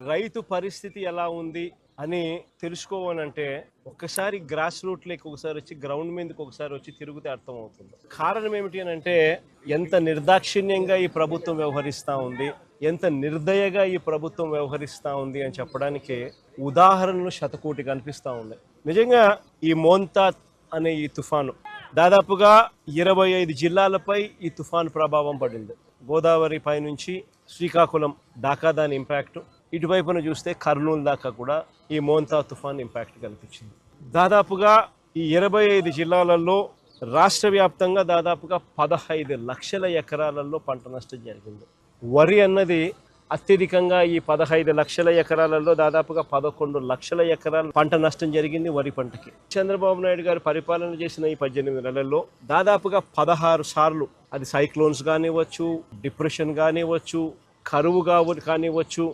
రైతు పరిస్థితి ఎలా ఉంది అని తెలుసుకోవాలంటే ఒక్కసారి గ్రాస్ రూట్ ఒకసారి వచ్చి గ్రౌండ్ మీదకి ఒకసారి వచ్చి తిరిగితే అర్థమవుతుంది. కారణం ఏమిటి అని అంటే ఎంత నిర్దాక్షిణ్యంగా ఈ ప్రభుత్వం వ్యవహరిస్తూ ఉంది ఎంత నిర్దయగా ఈ ప్రభుత్వం వ్యవహరిస్తూ ఉంది అని చెప్పడానికి ఉదాహరణలు శతకోటి కనిపిస్తూ ఉన్నాయి నిజంగా ఈ మోంతా అనే ఈ తుఫాను దాదాపుగా ఇరవై ఐదు జిల్లాలపై ఈ తుఫాను ప్రభావం పడింది. గోదావరి పై నుంచి శ్రీకాకుళం దాకా దాని ఇంపాక్ట్ ఇటువైపున చూస్తే కర్నూలు దాకా కూడా ఈ మోంతా తుఫాన్ ఇంపాక్ట్ కల్పించింది దాదాపుగా ఈ ఇరవై ఐదు జిల్లాలలో రాష్ట్ర వ్యాప్తంగా దాదాపుగా పదహైదు లక్షల ఎకరాలలో పంట నష్టం జరిగింది. వరి అన్నది అత్యధికంగా ఈ పదహైదు లక్షల ఎకరాలలో దాదాపుగా పదకొండు లక్షల ఎకరాల పంట నష్టం జరిగింది వరి పంటకి. చంద్రబాబు నాయుడు గారు పరిపాలన చేసిన ఈ పద్దెనిమిది నెలల్లో దాదాపుగా పదహారు సార్లు అది సైక్లోన్స్ కానివ్వచ్చు డిప్రెషన్ కానివ్వచ్చు కరువు కావు కానివ్వచ్చు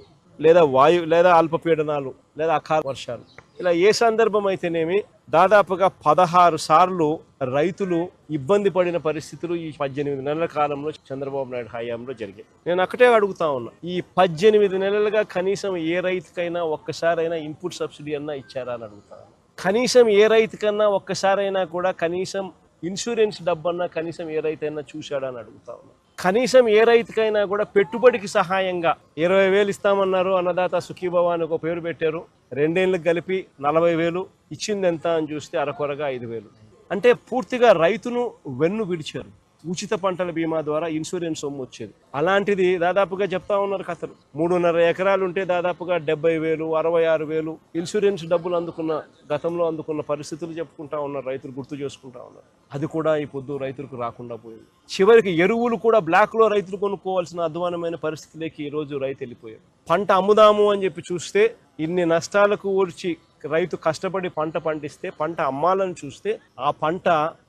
లేదా వాయు లేదా అల్పపీడనాలు లేదా అకాల వర్షాలు. ఇలా ఏ సందర్భం అయితేనేమి దాదాపుగా పదహారు సార్లు రైతులు ఇబ్బంది పడిన పరిస్థితులు ఈ పద్దెనిమిది నెలల కాలంలో చంద్రబాబు నాయుడు హయాంలో జరిగాయి. నేను ఒకటే అడుగుతా ఉన్నా ఈ పద్దెనిమిది నెలలుగా కనీసం ఏ రైతుకైనా ఒక్కసారైనా ఇన్పుట్ సబ్సిడీ అన్నా ఇచ్చారా అని అడుగుతాను కనీసం ఏ రైతుకన్నా ఒక్కసారైనా కూడా కనీసం ఇన్సూరెన్స్ డబ్బన్నా కనీసం ఏ రైతైనా చూశాడా అని అడుగుతా ఉన్నా. కనీసం ఏ రైతుకైనా కూడా పెట్టుబడికి సహాయంగా ఇరవై వేలు ఇస్తామన్నారు అన్నదాత సుఖీభవ అని ఒక పేరు పెట్టారు. రెండేళ్ళకి కలిపి నలభై వేలు ఇచ్చింది ఎంత అని చూస్తే అరకొరగా ఐదు వేలు. అంటే పూర్తిగా రైతును వెన్ను విడిచారు. ఉచిత పంటల బీమా ద్వారా ఇన్సూరెన్స్ సొమ్ము వచ్చేది. అలాంటిది దాదాపుగా చెప్తా ఉన్నారు కథలు. మూడున్నర ఎకరాలు ఉంటే దాదాపుగా డెబ్బై వేలు అరవై ఆరు వేలు ఇన్సూరెన్స్ డబ్బులు అందుకున్న గతంలో అందుకున్న పరిస్థితులు చెప్పుకుంటా ఉన్నారు రైతులు గుర్తు చేసుకుంటా ఉన్నారు. అది కూడా ఈ పొద్దు రైతులకు రాకుండా పోయింది. చివరికి ఎరువులు కూడా బ్లాక్లో రైతులు కొనుక్కోవాల్సిన అధ్వానమైన పరిస్థితులకి ఈరోజు రైతు వెళ్ళిపోయారు. పంట అమ్ముదాము అని చెప్పి చూస్తే ఇన్ని నష్టాలకు ఓడ్చి రైతు కష్టపడి పంట పండిస్తే పంట అమ్మాలని చూస్తే ఆ పంట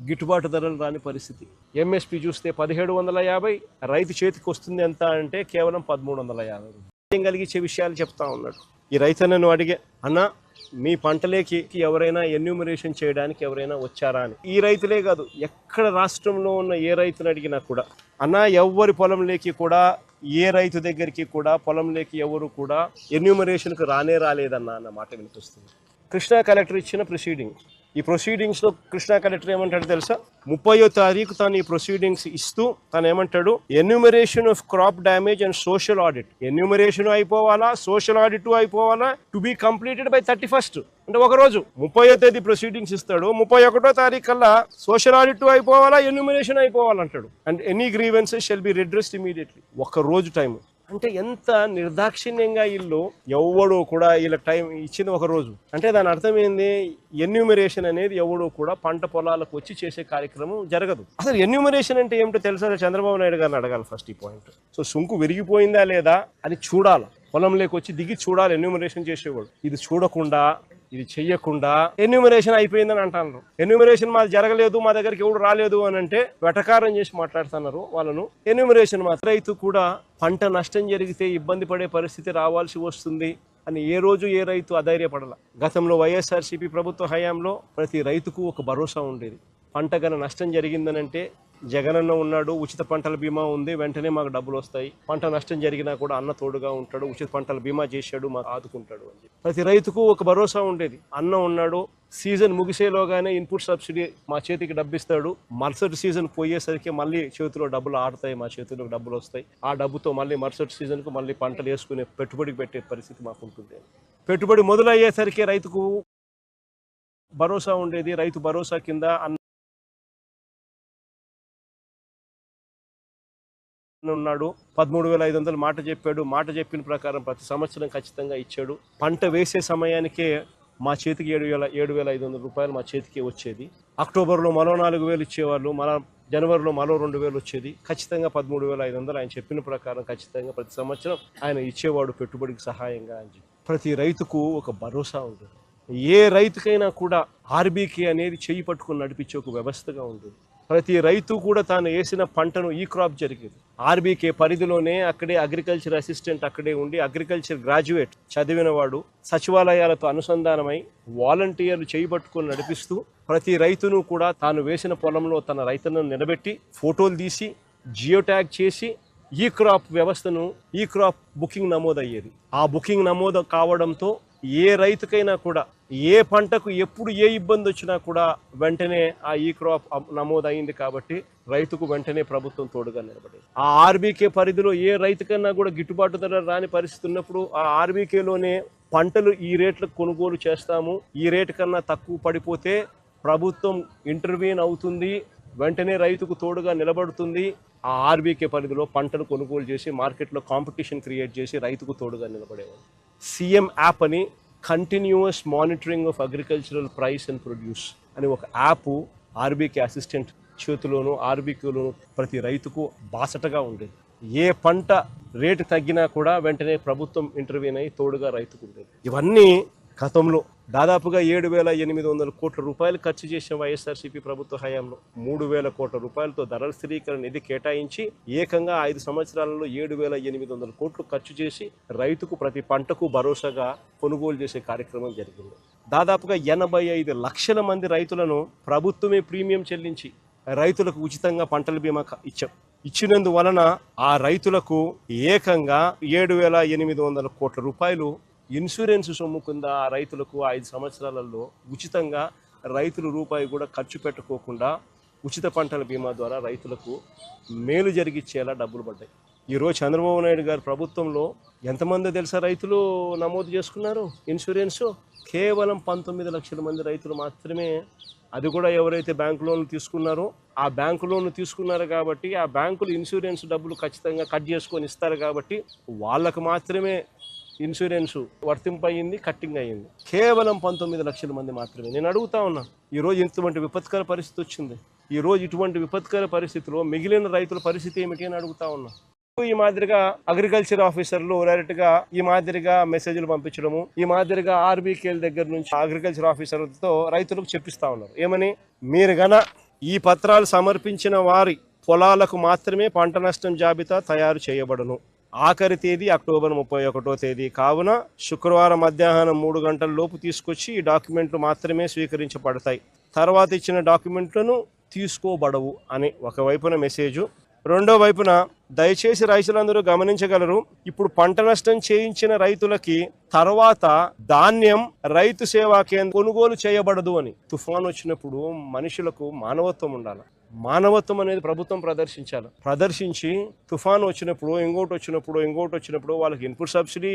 గిట్టుబాటు ధరలు రాని పరిస్థితి. ఎంఎస్పి చూస్తే పదిహేడు వందల యాభై రైతు చేతికి వస్తుంది ఎంత అంటే కేవలం పదమూడు వందల యాభై ఏం కలిగించే విషయాలు చెప్తా ఉన్నాడు. ఈ రైతు నన్ను అడిగే అన్న మీ పంటలేకి ఎవరైనా ఎన్యూమరేషన్ చేయడానికి ఎవరైనా వచ్చారా అని? ఈ రైతులే కాదు ఎక్కడ రాష్ట్రంలో ఉన్న ఏ రైతుని అడిగినా కూడా అన్న ఎవ్వరి పొలంలోకి కూడా ఏ రైతు దగ్గరికి కూడా పొలంలోకి ఎవరు కూడా ఎన్యూమరేషన్కు రానే రాలేదన్న అన్న మాట వినిపిస్తుంది. కృష్ణా కలెక్టర్ ఇచ్చిన ప్రొసీడింగ్ ఈ ప్రొసీడింగ్స్లో కృష్ణా కలెక్టర్ ఏమంటాడు తెలుసా? ముప్పయో తారీఖు తను ఈ ప్రొసీడింగ్స్ ఇస్తూ తను ఏమంటాడు? Enumeration of crop damage and social audit enumeration అయిపోవాలా? Social audit అయిపోవాలా? To be completed by thirty first అంటే ఒక రోజు ముప్పయో తేదీ ప్రొసీడింగ్స్ ఇస్తాడు. ముప్పై ఒకటో తారీఖు కల్లా సోషల్ ఆడిట్ అయిపోవాలా? ఎన్యూమరేషన్ అయిపోవాలంటాడు. And any grievances shall be redressed immediately ఒక రోజు టైం అంటే ఎంత నిర్దాక్షిణ్యంగా ఇల్లు ఎవడో కూడా వీళ్ళ టైం ఇచ్చింది ఒక రోజు. అంటే దాని అర్థం ఏంది? ఎన్యూమరేషన్ అనేది ఎవడో కూడా పంట పొలాలకు వచ్చి చేసే కార్యక్రమం జరగదు. అసలు ఎన్యూమరేషన్ అంటే ఏమిటో తెలుసా? చంద్రబాబు నాయుడు గారిని అడగాలి ఫస్ట్ ఈ పాయింట్ సో సుంకు విరిగిపోయిందా లేదా? అని చూడాలి. పొలంలోకి వచ్చి దిగి చూడాలి. ఎన్యూమరేషన్ చేసేవాడు. ఇది చూడకుండా ఇది చెయ్యకుండా ఎన్యూమరేషన్ అయిపోయిందని అంటున్నారు ఎన్యూమరేషన్ మాది జరగలేదు మా దగ్గరికి ఎవడు రాలేదు అని అంటే వెటకారం చేసి మాట్లాడుతున్నారు వాళ్ళను. ఎన్యూమరేషన్ మాత్రం రైతు కూడా పంట నష్టం జరిగితే ఇబ్బంది పడే పరిస్థితి రావాల్సి వస్తుంది అని ఏ రోజు ఏ రైతు అధైర్యపడాల. గతంలో వైఎస్ఆర్సీపీ ప్రభుత్వ హయాంలో ప్రతి రైతుకు ఒక భరోసా ఉండేది. పంట గన నష్టం జరిగిందనంటే జగనన్న ఉన్నాడు ఉచిత పంటల బీమా ఉంది వెంటనే మాకు డబ్బులు వస్తాయి. పంట నష్టం జరిగినా కూడా అన్న తోడుగా ఉంటాడు ఉచిత పంటల బీమా చేశాడు మాకు ఆదుకుంటాడు అని చెప్పి. ప్రతి రైతుకు ఒక భరోసా ఉండేది. అన్న ఉన్నాడు సీజన్ ముగిసేలోగానే ఇన్పుట్ సబ్సిడీ మా చేతికి డబ్బు ఇస్తాడు మరుసటి సీజన్ పోయేసరికి మళ్ళీ చేతిలో డబ్బులు ఆడతాయి మా చేతిలో డబ్బులు వస్తాయి. ఆ డబ్బుతో మళ్ళీ మరుసటి సీజన్కు మళ్ళీ పంటలు వేసుకునే పెట్టుబడికి పెట్టే పరిస్థితి మాకు ఉంటుంది. పెట్టుబడి మొదలయ్యేసరికి రైతుకు భరోసా ఉండేది. రైతు భరోసా కింద అన్న ఉన్నాడు. పదమూడు వేల ఐదు వందలు మాట చెప్పాడు. మాట చెప్పిన ప్రకారం ప్రతి సంవత్సరం ఖచ్చితంగా ఇచ్చాడు. పంట వేసే సమయానికే మా చేతికి ఏడు వేల ఏడు వేల ఐదు వందల రూపాయలు మా చేతికి వచ్చేది. అక్టోబర్లో మరో నాలుగు వేలు ఇచ్చేవాళ్ళు మన జనవరిలో మరో రెండు వేలు వచ్చేది. ఖచ్చితంగా పదమూడు వేల ఐదు వందలు ఆయన చెప్పిన ప్రకారం ఖచ్చితంగా ప్రతి సంవత్సరం ఆయన ఇచ్చేవాడు పెట్టుబడికి సహాయంగా అని చెప్పి. ప్రతి రైతుకు ఒక భరోసా ఉంటుంది. ఏ రైతుకైనా కూడా ఆర్బీకే అనేది చేయి పట్టుకుని నడిపించే ఒక వ్యవస్థగా ఉంటుంది. ప్రతి రైతు కూడా తాను వేసిన పంటను ఈ క్రాప్ జరిగేది. ఆర్బీకే పరిధిలోనే అక్కడే అగ్రికల్చర్ అసిస్టెంట్ అక్కడే ఉండి అగ్రికల్చర్ గ్రాడ్యుయేట్ చదివిన వాడు సచివాలయాలతో అనుసంధానమై వాలంటీర్లు చేయబట్టుకొని నడిపిస్తూ ప్రతి రైతును కూడా తాను వేసిన పొలంలో తన రైతులను నిలబెట్టి ఫోటోలు తీసి జియో ట్యాగ్ చేసి ఈ క్రాప్ వ్యవస్థను ఈ క్రాప్ బుకింగ్ నమోదయ్యేది. ఆ బుకింగ్ నమోదు కావడంతో ఏ రైతుకైనా కూడా ఏ పంటకు ఎప్పుడు ఏ ఇబ్బంది వచ్చినా కూడా వెంటనే ఆ ఈ క్రాప్ అప్- నమోదైంది కాబట్టి రైతుకు వెంటనే ప్రభుత్వం తోడుగా నిలబడేది. ఆ ఆర్బీకే పరిధిలో ఏ రైతుకన్నా కూడా గిట్టుబాటు ధర రాని పరిస్థితి ఉన్నప్పుడు ఆ ఆర్బీకేలోనే పంటలు ఈ రేట్లకు కొనుగోలు చేస్తాము. ఈ రేటు కన్నా తక్కువ పడిపోతే ప్రభుత్వం ఇంటర్వ్యూన్ అవుతుంది. వెంటనే రైతుకు తోడుగా నిలబడుతుంది. ఆ ఆర్బీకే పరిధిలో పంటలు కొనుగోలు చేసి మార్కెట్లో కాంపిటీషన్ క్రియేట్ చేసి రైతుకు తోడుగా నిలబడేవాడు సీఎం యాప్ అని continuous monitoring of agricultural price and produce అని ఒక యాప్ ఆర్బీకే అసిస్టెంట్ చేతిలోనూ ఆర్బీకేలోనూ ప్రతి రైతుకు బాసటగా ఉండేది. ఏ పంట రేటు తగ్గినా కూడా వెంటనే ప్రభుత్వం ఇంటర్వ్యూన్ అయి తోడుగా రైతుకు ఉండేది. ఇవన్నీ గతంలో దాదాపుగా ఏడు వేల ఎనిమిది వందల కోట్ల రూపాయలు ఖర్చు చేసిన వైఎస్ఆర్సీపీ ప్రభుత్వ హయాంలో మూడు వేల కోట్ల రూపాయలతో ధరల స్థిరీకరణ నిధి కేటాయించి ఏకంగా ఐదు సంవత్సరాలలో ఏడు వేల ఎనిమిది వందల కోట్లు ఖర్చు చేసి రైతుకు ప్రతి పంటకు భరోసాగా కొనుగోలు చేసే కార్యక్రమం జరిగింది. దాదాపుగా ఎనభై ఐదు లక్షల మంది రైతులను ప్రభుత్వమే ప్రీమియం చెల్లించి రైతులకు ఉచితంగా పంటల బీమా క- ఇచ్చాం. ఇచ్చినందువలన ఆ రైతులకు ఏకంగా ఏడు వేల ఎనిమిది వందల కోట్ల రూపాయలు ఇన్సూరెన్స్ సొమ్ము కింద ఆ రైతులకు ఐదు సంవత్సరాలలో ఉచితంగా రైతులు రూపాయి కూడా ఖర్చు పెట్టుకోకుండా ఉచిత పంటల బీమా ద్వారా రైతులకు మేలు జరిగిచ్చేలా డబ్బులు పడ్డాయి. ఈరోజు చంద్రబాబు నాయుడు గారి ప్రభుత్వంలో ఎంతమంది తెలుసా రైతులు నమోదు చేసుకున్నారు? ఇన్సూరెన్స్? కేవలం పంతొమ్మిది లక్షల మంది రైతులు మాత్రమే. అది కూడా ఎవరైతే బ్యాంకు లోన్లు తీసుకున్నారో ఆ బ్యాంకు లోన్లు తీసుకున్నారు కాబట్టి ఆ బ్యాంకులు ఇన్సూరెన్స్ డబ్బులు ఖచ్చితంగా కట్ చేసుకొని ఇస్తారు కాబట్టి వాళ్ళకు మాత్రమే ఇన్సూరెన్స్ వర్తింపయింది కట్టింగ్ అయ్యింది కేవలం పంతొమ్మిది లక్షల మంది మాత్రమే. నేను అడుగుతా ఉన్నా ఈరోజు ఇటువంటి విపత్కర పరిస్థితి వచ్చింది. ఈరోజు ఇటువంటి విపత్కర పరిస్థితిలో మిగిలిన రైతుల పరిస్థితి ఏమిటి అని అడుగుతా ఉన్నా. ఈ మాదిరిగా అగ్రికల్చర్ ఆఫీసర్లు డైరెక్ట్గా ఈ మాదిరిగా మెసేజ్లు పంపించడము ఈ మాదిరిగా ఆర్బీకేల్ దగ్గర నుంచి అగ్రికల్చర్ ఆఫీసర్లతో రైతులకు చెప్పిస్తా ఉన్నారు. ఏమని? మీరు గన ఈ పత్రాలు సమర్పించిన వారి పొలాలకు మాత్రమే పంట నష్టం జాబితా తయారు చేయబడును. ఆఖరి తేదీ అక్టోబర్ ముప్పై ఒకటో తేదీ. కావున శుక్రవారం మధ్యాహ్నం మూడు గంటల లోపు తీసుకొచ్చి ఈ డాక్యుమెంట్లు మాత్రమే స్వీకరించబడతాయి. తర్వాత ఇచ్చిన డాక్యుమెంట్లను తీసుకోబడవు అని ఒకవైపున మెసేజు. రెండో వైపున దయచేసి రైతులందరూ గమనించగలరు ఇప్పుడు పంట నష్టం చేయించిన రైతులకి తర్వాత ధాన్యం రైతు సేవా కేంద్రం కొనుగోలు చేయబడదు అని. తుఫాన్ వచ్చినప్పుడు మనుషులకు మానవత్వం ఉండాలి. మానవత్వం అనేది ప్రభుత్వం ప్రదర్శించాలి. ప్రదర్శించి తుఫాన్ వచ్చినప్పుడు ఇంకోటి వచ్చినప్పుడు ఇంకోటి వచ్చినప్పుడు వాళ్ళకి ఇన్పుట్ సబ్సిడీ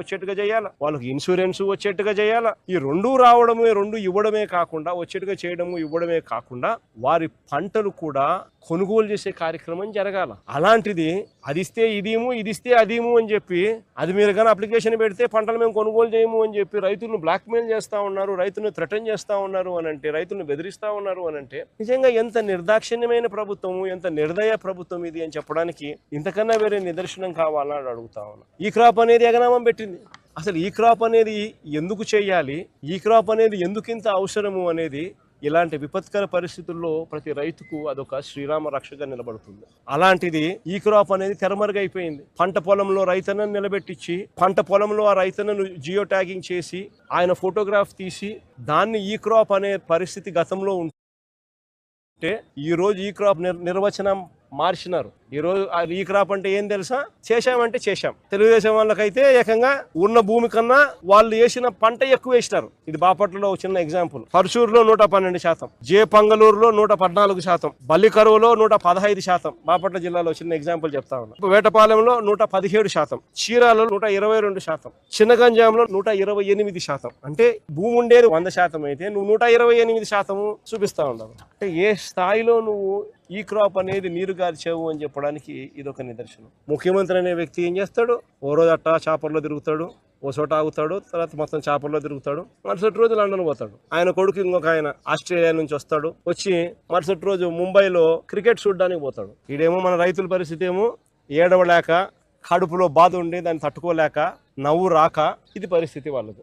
వచ్చేట్టుగా చేయాలి. వాళ్ళకి ఇన్సూరెన్స్ వచ్చేట్టుగా చేయాలి. ఈ రెండు రావడమే రెండు ఇవ్వడమే కాకుండా వచ్చేట్టుగా చేయడము ఇవ్వడమే కాకుండా వారి పంటలు కూడా కొనుగోలు చేసే కార్యక్రమం జరగాల. అలాంటిది అది ఇస్తే ఇదేమో ఇది ఇస్తే అదేమో అని చెప్పి అది మీరు కానీ అప్లికేషన్ పెడితే పంటలు మేము కొనుగోలు చేయము అని చెప్పి రైతులను బ్లాక్మెయిల్ చేస్తూ ఉన్నారు రైతులను థ్రెటన్ చేస్తూ ఉన్నారు అని అంటే రైతులను బెదిరిస్తా ఉన్నారు అని అంటే నిజంగా ఎంత నిర్ధారణ నిర్దాక్షిణ్యమైన ప్రభుత్వము ఎంత నిర్దయ ప్రభుత్వం ఇది అని చెప్పడానికి ఇంతకన్నా వేరే నిదర్శనం కావాలని అని అడుగుతా ఉన్నా. ఈ క్రాప్ అనేది ఎగనామం పెట్టింది. అసలు ఈ క్రాప్ అనేది ఎందుకు చేయాలి? ఈ క్రాప్ అనేది ఎందుకు ఇంత అవసరము అనేది ఇలాంటి విపత్కర పరిస్థితుల్లో ప్రతి రైతుకు అదొక శ్రీరామ రక్షగా నిలబడుతుంది. అలాంటిది ఈ క్రాప్ అనేది తెరమరుగైపోయింది పంట పొలంలో రైతన్నను నిలబెట్టించి పంట పొలంలో ఆ రైతన్నను జియో ట్యాగింగ్ చేసి ఆయన ఫోటోగ్రాఫ్ తీసి దాన్ని ఈ క్రాప్ అనే పరిస్థితి గతంలో ఉంటే ఈ రోజు ఈ క్రాప్ నిర్- నిర్వచనం మార్చినారు. ఈ రోజు ఈ క్రాప్ అంటే ఏం తెలుసా? చేశామంటే చేశాం. తెలుగుదేశం వాళ్ళకైతే ఏకంగా ఉన్న భూమి కన్నా వాళ్ళు వేసిన పంట ఎక్కువ వేసినారు. ఇది బాపట్లలో చిన్న ఎగ్జాంపుల్ పరుచూరులో నూట పన్నెండు శాతం జే పంగలూరులో నూట పద్నాలుగు శాతం బల్లికరువులో నూట పదహైదు శాతం. బాపట్ల జిల్లాలో చిన్న ఎగ్జాంపుల్ చెప్తా ఉన్నా. వేటపాలెంలో నూట పదిహేడు శాతం చీరాలలో నూట ఇరవై రెండు శాతం చిన్నగంజాంలో నూట ఇరవై ఎనిమిది శాతం. అంటే భూమి ఉండేది వంద శాతం అయితే నువ్వు నూట ఇరవై ఎనిమిది శాతము చూపిస్తా ఉన్నావు. అంటే ఏ స్థాయిలో నువ్వు ఈ క్రాప్ అనేది నీరు గార్చావు అని చెప్పడానికి ఇది ఒక నిదర్శనం. ముఖ్యమంత్రి అనే వ్యక్తి ఏం చేస్తాడు? ఓ రోజు అట్టా చేపల్లో తిరుగుతాడు ఓ చోట ఆగుతాడు తర్వాత మొత్తం చేపల్లో తిరుగుతాడు మరుసటి రోజు లండన్ పోతాడు. ఆయన కొడుకు ఇంకొక ఆయన ఆస్ట్రేలియా నుంచి వస్తాడు వచ్చి మరుసటి రోజు ముంబైలో క్రికెట్ చూడడానికి పోతాడు. ఈడేమో మన రైతుల పరిస్థితి ఏమో ఏడవలేక కడుపులో బాధ ఉండి దాన్ని తట్టుకోలేక నవ్వు రాక ఇది పరిస్థితి వాళ్ళది.